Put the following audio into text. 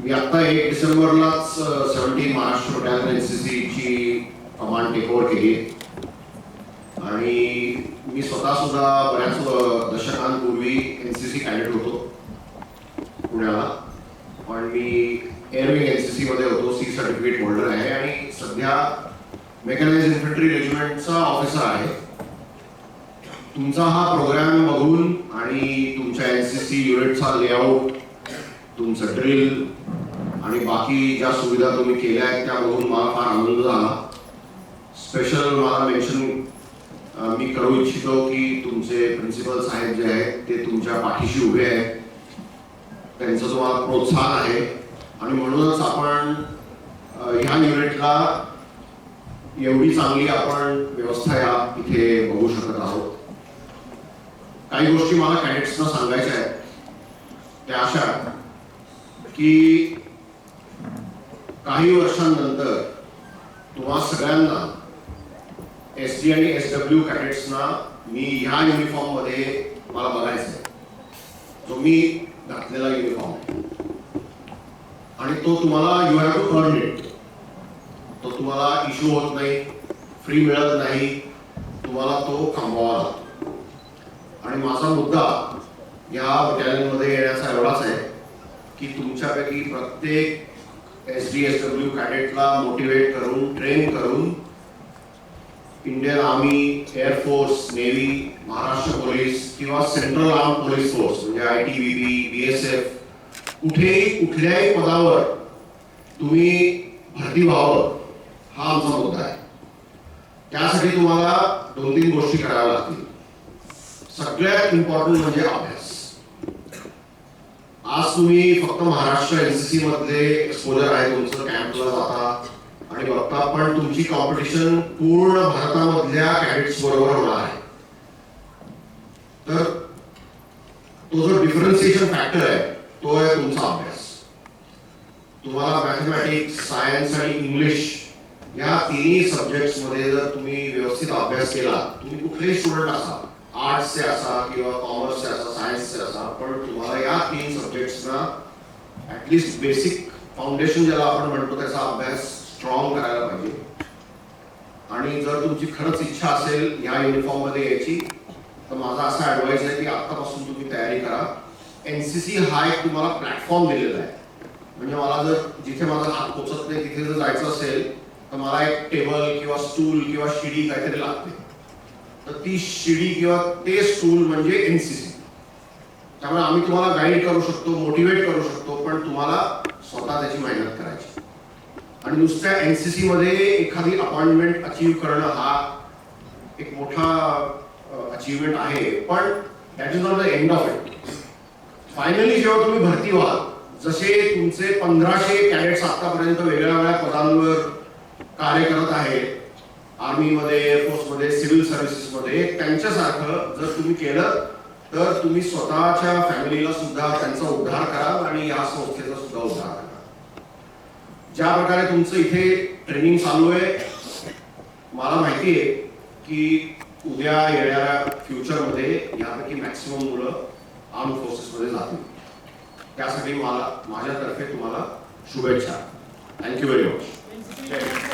एक डिसेंबरलाच seventy Maharashtra battalion N C सीची command take over केली. आणि मी स्वतः सुद्धा बऱ्याच दशकांपूर्वी एन सी सी कॅडेट होतो पुण्याला. पण मी एअरविंग एन सी सीमध्ये होतो सी सर्टिफिकेट होल्डर आहे. आणि सध्या मेकॅनाइज इन्फंट्री रेजिमेंटचा ऑफिसर आहे. तुमचा हा प्रोग्राम बघून आणि तुमच्या एन सी सी युनिटचा लेआउट तुमचं ड्रिल आणि बाकी ज्या सुविधा तुम्ही केल्या आहेत त्या बघून मला फार आनंद झाला. स्पेशल मला मेन्शन मी करू इच्छितो की तुमचे प्रिन्सिपल साहेब जे आहेत ते तुमच्या पाठीशी उभे आहेत. त्यांचं तुम्हाला प्रोत्साहन आहे. आणि म्हणूनच आपण ह्या युनिटला एवढी चांगली आपण व्यवस्था या इथे बघू शकत आहोत. काही गोष्टी मला कॅडेट्सना सांगायच्या आहेत. त्या अशा की काही वर्षांनंतर तुम्हा सगळ्यांना एस डी आणि एस डब्ल्यू कॅडेट्सना मी ह्या युनिफॉर्ममध्ये मला बघायचं आहे जो मी घातलेला युनिफॉर्म आहे. आणि तो तुम्हाला you have to earn it तो तुम्हाला इश्यू होत नाही फ्री मिळत नाही तुम्हाला तो थांबवावा लागतो. आणि माझा मुद्दा या बटालियनमध्ये येण्याचा एवढाच आहे की तुमच्यापैकी प्रत्येक एस डी एस डब्ल्यू कॅडेटला मोटिवेट करून ट्रेन करून Indian army air force navy Maharashtra police किंवा सेंट्रल आर्म पोलीस फोर्स म्हणजे I T B B B S F कुठेही कुठल्याही पदावर तुम्ही भरती व्हावं हा आमचा मुद्दा आहे. त्यासाठी तुम्हाला दोन तीन गोष्टी कराव्या लागतील. सगळ्यात इम्पॉर्टंट म्हणजे अभ्यास. आज तुम्ही फक्त महाराष्ट्र एनसीसी मधले एक्सपोजर आहे तुमचं कॅम्पला जाता. आणि बघता पण तुमची कॉम्पिटिशन पूर्ण भारतामधल्या कॅडेट्स बरोबर होणार आहे. तर तो जो डिफरन्सिएशन फॅक्टर आहे तो आहे तुमचा अभ्यास. तुम्हाला मॅथमॅटिक्स सायन्स आणि इंग्लिश या तिन्ही सब्जेक्ट्समध्ये जर तुम्ही व्यवस्थित अभ्यास केला तुम्ही कुठलेही स्टुडंट असा आर्ट्सचे असा किंवा कॉमर्सचे असा सायन्सचे असा पण तुम्हाला या तीन सब्जेक्ट्सना ॲटलिस्ट बेसिक फाउंडेशन ज्याला आपण म्हणतो त्याचा अभ्यास स्ट्रॉंग करायला पाहिजे. आणि जर तुमची खरंच इच्छा असेल या युनिफॉर्ममध्ये यायची तर माझा असा ॲडवाईस आहे की आत्तापासून तुम्ही तयारी करा. एन सी सी हा एक तुम्हाला प्लॅटफॉर्म दिलेला आहे. म्हणजे मला जर जिथे माझा हात पोचत नाही तिथे जर जायचं असेल तर मला एक टेबल किंवा स्टूल किंवा शिडी काहीतरी लागते. तर ती शिडी किंवा ते स्कूल म्हणजे एनसीसी त्यामुळे आम्ही तुम्हाला गाईड करू शकतो मोटिवेट करू शकतो पण तुम्हाला स्वतः त्याची मेहनत करायची. आणि नुसत्या एनसीसी मध्ये एखादी अपॉइंटमेंट अचीव करणं हा एक मोठा अचीवमेंट आहे. पण that is not the end of it finally जेव्हा तुम्ही भरती व्हाल जसे तुमचे पंधराशे कॅडेट्स आतापर्यंत वेगळ्या वेगळ्या पदांवर कार्य करत आहेत आर्मीमध्ये एअरफोर्समध्ये सिव्हिल सर्व्हिसेसमध्ये त्यांच्यासारखं जर तुम्ही केलं तर तुम्ही स्वतःच्या फॅमिलीला सुद्धा त्यांचा उद्धार कराल आणि या संस्थेचा सुद्धा उद्धार करा. ज्या प्रकारे तुमचं इथे ट्रेनिंग चालू आहे मला माहिती आहे की उद्या येणाऱ्या फ्युचरमध्ये यापैकी मॅक्सिमम मुलं आर्म फोर्सेसमध्ये जातील. त्यासाठी मला माझ्यातर्फे तुम्हाला शुभेच्छा. Thank you very much